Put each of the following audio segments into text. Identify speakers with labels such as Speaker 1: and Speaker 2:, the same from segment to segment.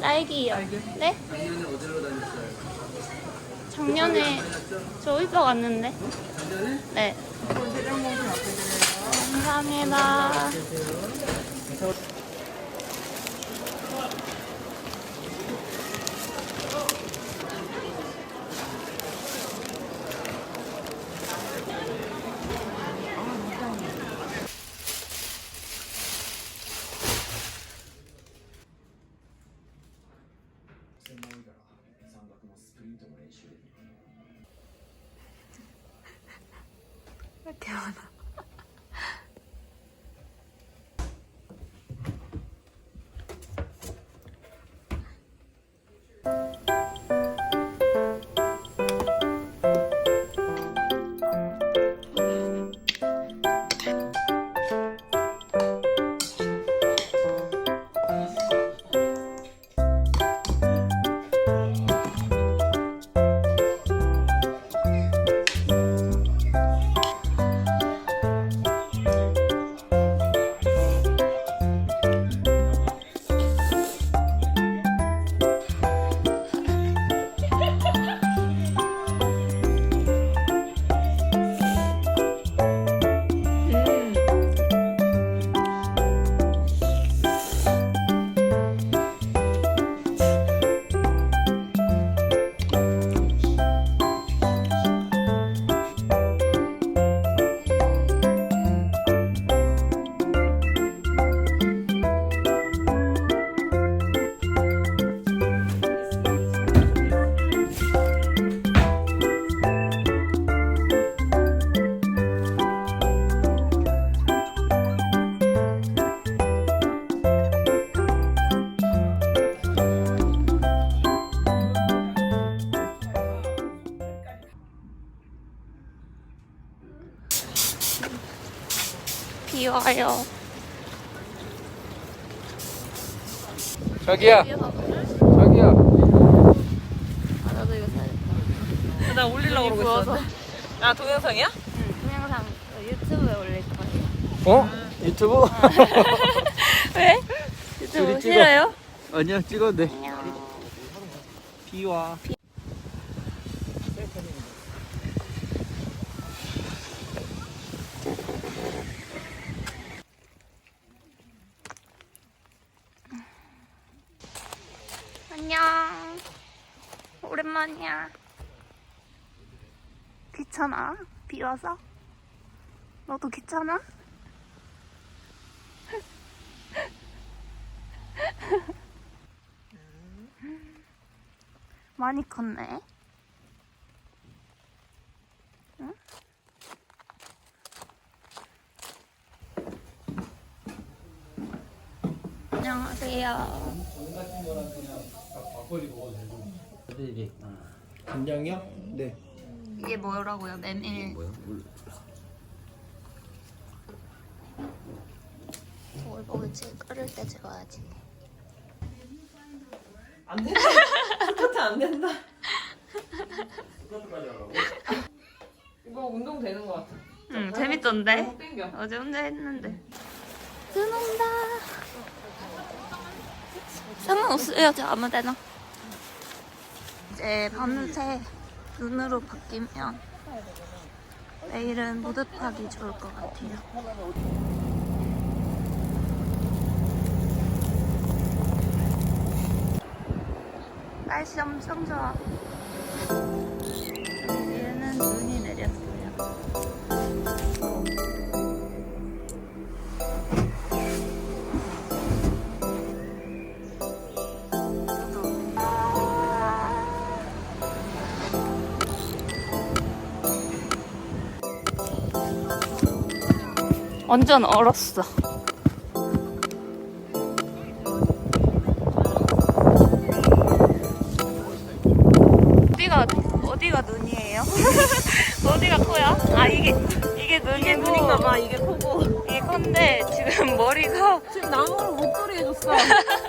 Speaker 1: 딸기요. 네?
Speaker 2: 작년에 어디로 다녔어요?
Speaker 1: 작년에 저 이뻐 갔는데.
Speaker 2: 작년에?
Speaker 1: 네. 감사합니다. 이 와요.
Speaker 2: 자기야. 자기야.
Speaker 1: 아, 나도 이거 사야겠다.
Speaker 3: 나 올리려고 그러고. 있었는데. 아 동영상이야?
Speaker 1: 응, 동영상 유튜브에 올릴 거예요.
Speaker 2: 어? 유튜브?
Speaker 1: 왜? 유튜브
Speaker 2: 둘이 찍어.
Speaker 1: 싫어요?
Speaker 2: 아니야, 찍어도 돼. 비와.
Speaker 1: 안녕. 오랜만이야. 귀찮아? 비 와서? 너도 귀찮아? 많이 컸네. 응? 안녕하세요.
Speaker 2: 어 디 간장이요? 네.
Speaker 1: 이게 뭐라고요? 메밀.
Speaker 2: 뭐야?
Speaker 1: 뭘 먹을지 끓을 때 찍어야지.
Speaker 3: 안 된다. 스쿼트 안 된다. 이거 운동 되는 것 같아.
Speaker 1: 응, 재밌던데?
Speaker 3: 쭉 당겨.
Speaker 1: 어제 혼자 했는데. 눈 온다. 상관없어요, 저 아무 데나. 이제 밤새 눈으로 바뀌면 내일은 무드파기 좋을 것 같아요. 날씨 엄청 좋아. 여기에는 눈이 내렸어요. 완전 얼었어. 어디가 어디가 눈이에요? 어디가 코야? 아 이게 이게 눈이고
Speaker 3: 이게 눈인가 봐. 이게 코고.
Speaker 1: 이게 콘데 지금 머리가
Speaker 3: 지금 나무를 목도리 해줬어.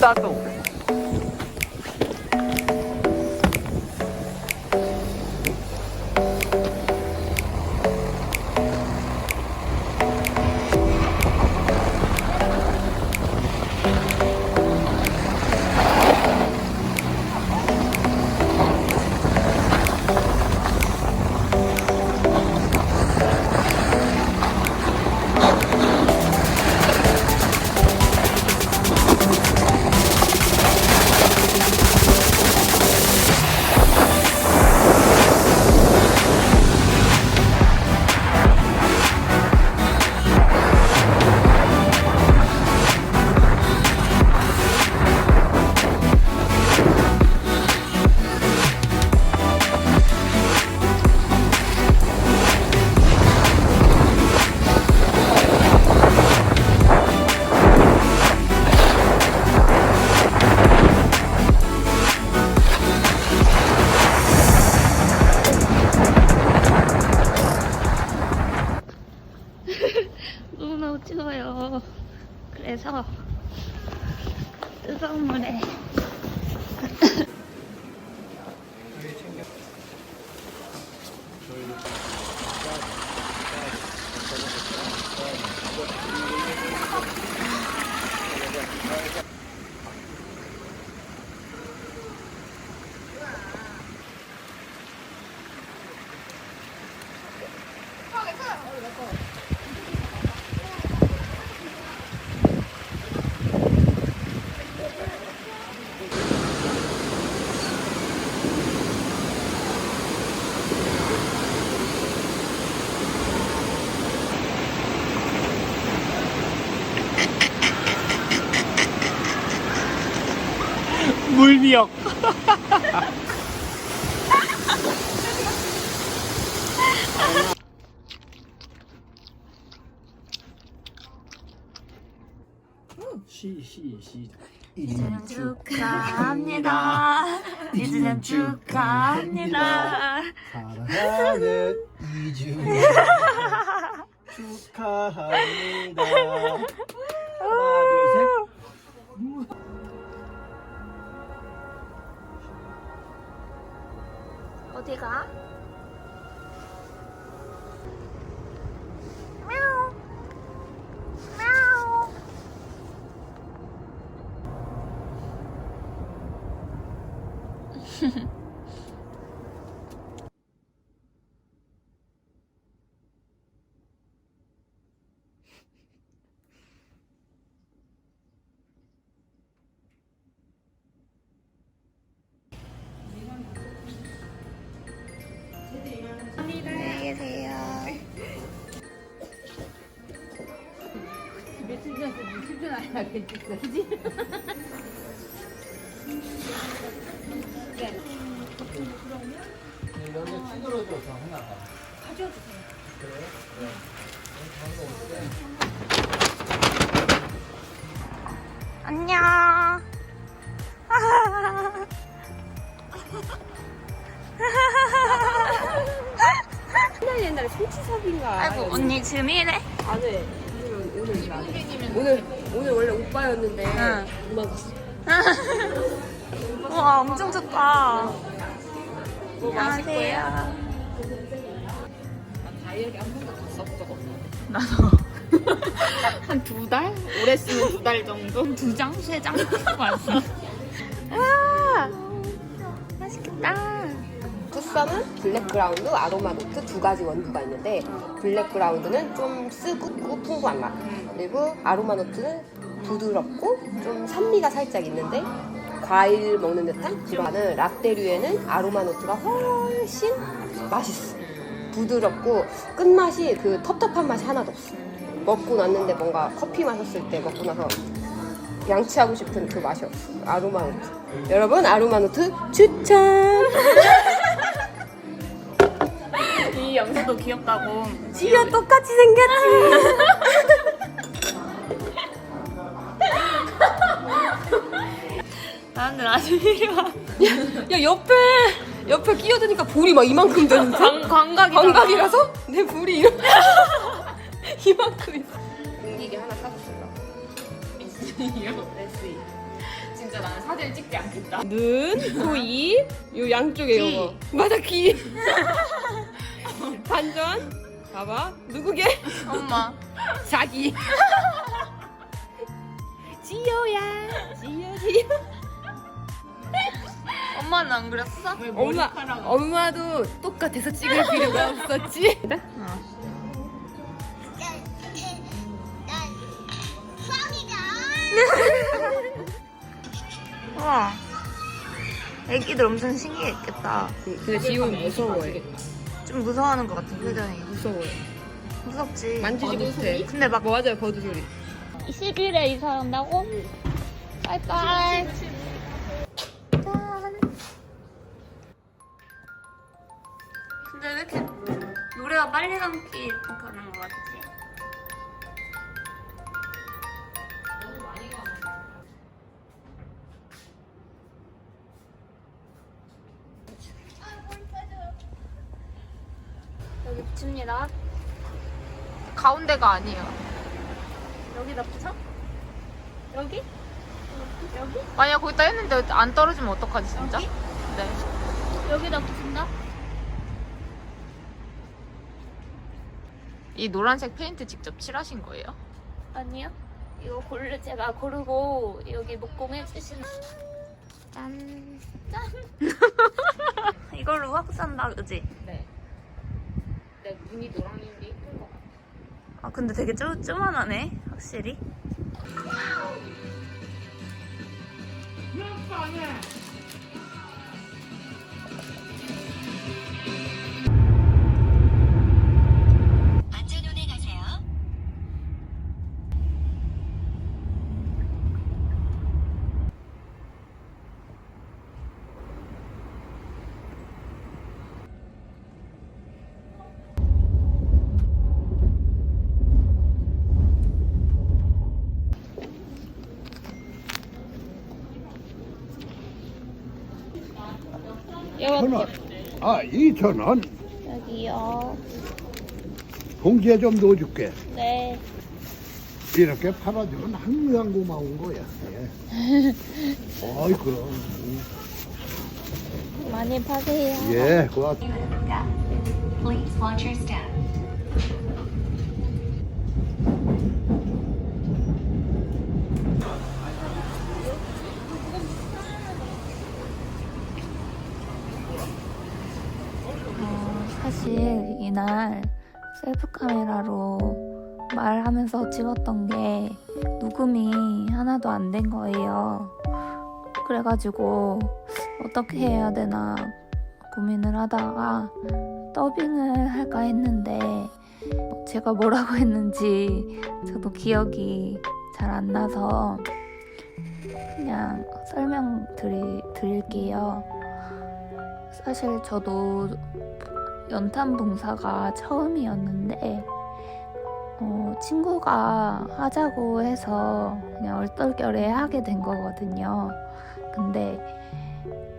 Speaker 2: 스
Speaker 1: 그래서 뜨거운 물에
Speaker 2: 물미역. 시, 시, 시.
Speaker 1: 이주년 축하합니다. 이주년 축하합니다.
Speaker 2: 사랑하는 이주년 축하합니다. 하나, 둘, 셋.
Speaker 1: 어디가?
Speaker 2: 여기 찌그러져서 하나가.
Speaker 1: 안녕.
Speaker 4: 옛날 옛날에 손치섭인가
Speaker 1: 아이고 언니 지금 이래?
Speaker 4: 안 해. 오늘 오늘 해. 오늘 오늘 원래 오빠였는데
Speaker 1: 응.
Speaker 4: 도망갔어.
Speaker 1: 우와 엄청 좋다. 안녕하세요.
Speaker 3: 다이어리 한 번도 다 써본 적 없는데.
Speaker 1: 한두 달? 오래 쓰면 두 달 정도? 두 장? 세 장? 왔어.
Speaker 4: 투썸은 블랙 그라운드, 아로마 노트 두 가지 원두가 있는데 블랙 그라운드는 좀 쓰고 풍부한 맛. 그리고 아로마 노트는 부드럽고 좀 산미가 살짝 있는데 과일 먹는 듯한 그거는 라떼류에는 아로마 노트가 훨씬 맛있어. 부드럽고 끝맛이 그 텁텁한 맛이 하나도 없어. 먹고 났는데 뭔가 커피 마셨을 때 먹고 나서 양치하고 싶은 그 맛이 없어. 아로마 노트. 여러분 아로마 노트 추천
Speaker 1: 이 영수도 귀엽다고.
Speaker 4: 지효 똑같이 생겼지.
Speaker 1: 아주 이리 와.
Speaker 4: 야 옆에 옆에 끼어드니까 볼이 막 이만큼 되는데
Speaker 1: 광, 광각이
Speaker 4: 광각이라서 내 볼이 이렇게 이만큼 있어. 공기계 하나 사줬어. SE.
Speaker 3: 진짜 나는 사진을 찍지 않겠다.
Speaker 4: 눈, 코, 입, 요 양쪽에
Speaker 5: 귀.
Speaker 4: 요거. 맞아, 귀. 반전. 봐봐. 누구게?
Speaker 5: 엄마.
Speaker 4: 자기. 지효야. 지효, 지효.
Speaker 5: 엄마는 안 그렸어?
Speaker 3: 왜
Speaker 4: 엄마,
Speaker 3: 머리카락?
Speaker 4: 엄마도 똑같아서 찍을 필요가 없었지.
Speaker 5: 와. 애기들 엄청 신기했겠다.
Speaker 4: 근데 지효는 무서워해.
Speaker 5: 좀 무서워하는 것 같아, 표정이.
Speaker 4: 무서워해.
Speaker 5: 무섭지.
Speaker 4: 만지지 못해.
Speaker 5: 근데 막
Speaker 4: 맞아요, 버드 소리.
Speaker 5: 10일에 이사한다고? 빠이빠이. 짠. 근데 왜 이렇게 노래가 빨리 감기 가는 것 같지? 붙입니다. 가운데가 아니에요. 여기다 붙여? 여기? 여기? 만약 거기다 했는데 안 떨어지면 어떡하지 진짜? 네. 여기다 붙인다? 이 노란색 페인트 직접 칠하신 거예요? 아니요. 이거 고르 제가 고르고 여기 목공해 주신 짠. 짠. 이걸로 확산다, 그지?
Speaker 3: 눈이 노랑인 게 예쁜 것 같아.
Speaker 5: 아 근데 되게 쪼, 쪼만하네 확실히
Speaker 2: 천 원. 아, 이천 원.
Speaker 5: 여기요
Speaker 2: 봉지에 좀 넣어줄게.
Speaker 5: 네
Speaker 2: 이렇게 팔아주면 항상 고마운 거야. 예. 어이, 그럼.
Speaker 5: 많이 파세요
Speaker 2: 예, 고맙
Speaker 6: Please watch your step.
Speaker 5: 어, 사실 이날 셀프 카메라로 말하면서 찍었던 게 녹음이 하나도 안 된 거예요. 그래가지고 어떻게 해야 되나 고민을 하다가 더빙을 할까 했는데 제가 뭐라고 했는지 저도 기억이 잘 안 나서 그냥 설명 드리, 드릴게요. 사실 저도 연탄 봉사가 처음이었는데 어, 친구가 하자고 해서 그냥 얼떨결에 하게 된 거거든요. 근데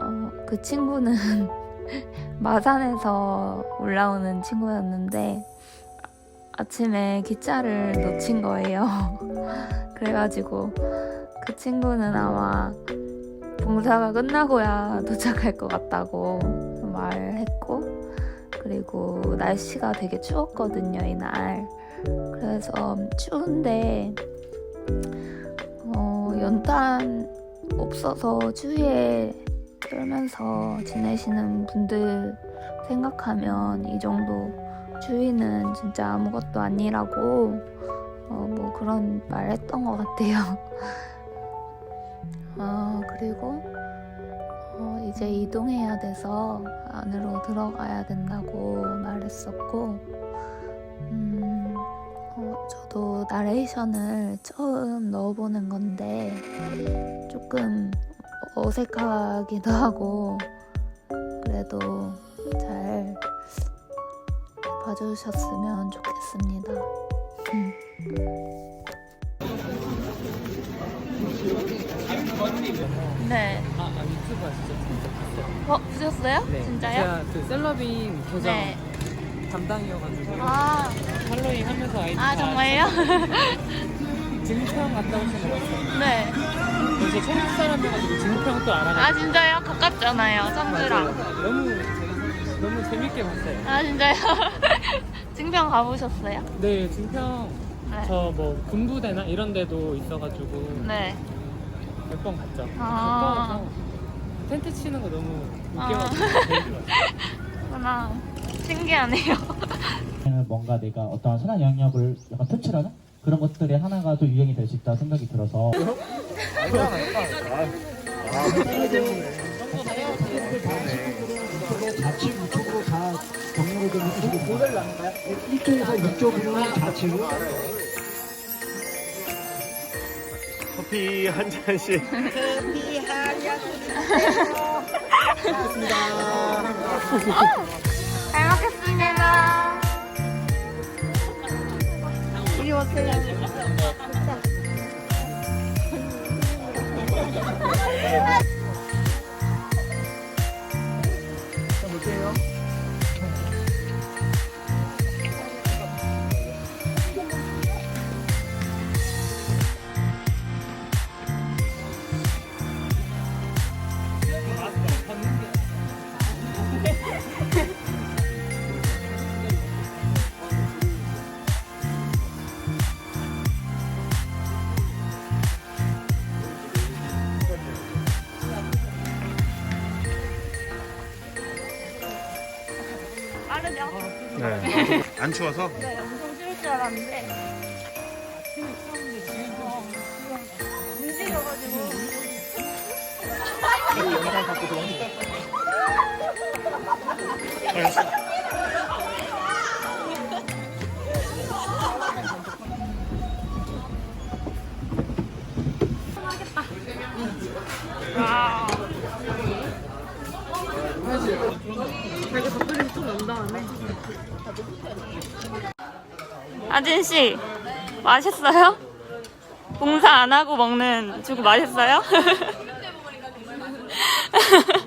Speaker 5: 어, 그 친구는 마산에서 올라오는 친구였는데 아침에 기차를 놓친 거예요. 그래가지고 그 친구는 아마 봉사가 끝나고야 도착할 것 같다고 말했고 그리고 날씨가 되게 추웠거든요 이날 그래서 추운데 어, 연탄 없어서 추위에 떨면서 지내시는 분들 생각하면 이 정도 추위는 진짜 아무것도 아니라고 어, 뭐 그런 말 했던 것 같아요. 어, 그리고 어, 이제 이동해야 돼서 안으로 들어가야 된다고 말했었고, 음, 어, 저도 나레이션을 처음 넣어보는 건데, 조금 어색하기도 하고, 그래도 잘 봐주셨으면 좋겠습니다. 음. 네.
Speaker 7: 아, 아 유튜브가 진짜 진짜 봤어요.
Speaker 5: 어, 보셨어요?
Speaker 7: 네.
Speaker 5: 진짜요?
Speaker 7: 제가 그 셀럽인 계정
Speaker 5: 네.
Speaker 7: 담당이어가지고
Speaker 5: 아,
Speaker 7: 할로윈 하면서 아이디 아다
Speaker 5: 정말요?
Speaker 7: 처음 갔다 오신 같아요.
Speaker 5: 네.
Speaker 7: 그래서 저 체육 사람이어가지고 증평 또 알아가지고.
Speaker 1: 아 진짜요? 가깝잖아요 성주랑
Speaker 7: 맞아요. 너무 너무 재밌게 봤어요.
Speaker 1: 아 진짜요? 증평 가보셨어요?
Speaker 7: 네, 증평
Speaker 1: 네.
Speaker 7: 저 뭐 군부대나 이런 데도 있어가지고
Speaker 1: 네
Speaker 7: 몇 번 갔죠.
Speaker 1: 아.
Speaker 7: 가까워서 텐트 치는 거 너무
Speaker 1: 아.
Speaker 7: 웃겨가지고 제일 좋았어요.
Speaker 1: 그렇구나 신기하네요
Speaker 8: 뭔가 내가 어떤 선한 영역을 약간 표출하는 그런 것들의 하나가 또 유행이 될 수 있다 생각이 들어서
Speaker 2: 좌측 우측으로 다 경로로 좀 해주시고 이쪽에서 이쪽으로 좌측으로
Speaker 9: 커피 한 잔씩.
Speaker 1: 잘 먹겠습니다 이리 오세요 빠
Speaker 9: 네. 안 추워서?
Speaker 1: 네 엄청 쉬울 줄 알았는데 움직여가지고 와. 아진 씨 맛있어요? 봉사 안 하고 먹는 주고 맛있어요?